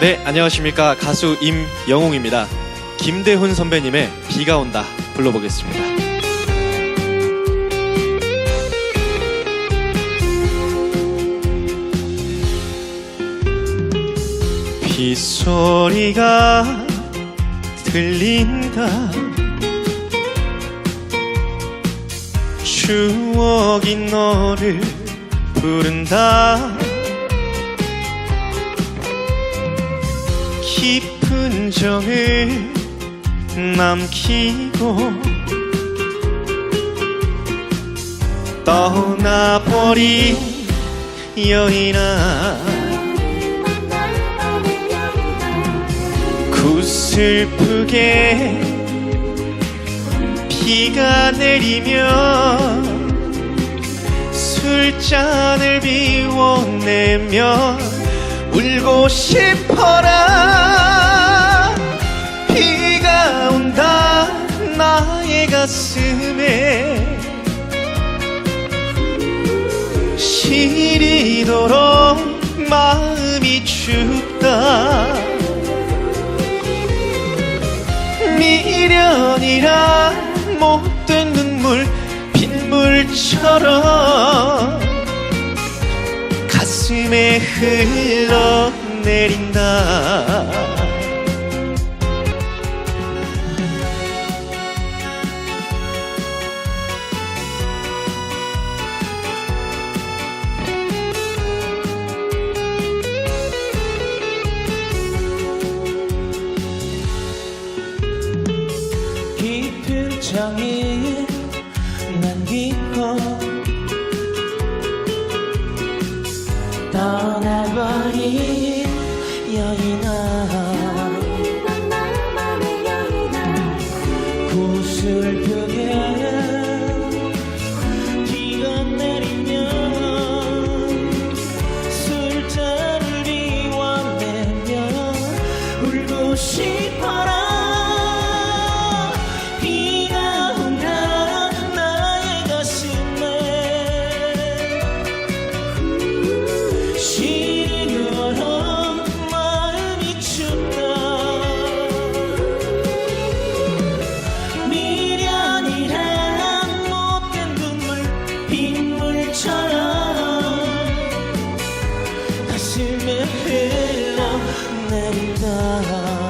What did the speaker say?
네, 안녕하십니까. 가수 임영웅입니다. 김대훈 선배님의 비가 온다 불러보겠습니다. 빗소리가 들린다 추억이 너를 부른다 깊은 정을 남기고 떠나버린 여인아 구슬프게 비가 내리면 술잔을 비워내며 울고 싶어라. 비가 온다 나의 가슴에. 시리도록 마음이 춥다. 미련이라 못된 눈물 빗물처럼 가슴에 흘러내린다. 깊은 정이 남기 고 떠나버린 여인아. 구슬프게 비가 내리면 술잔을 비워내며 울고 싶 가슴에 흘러 내린다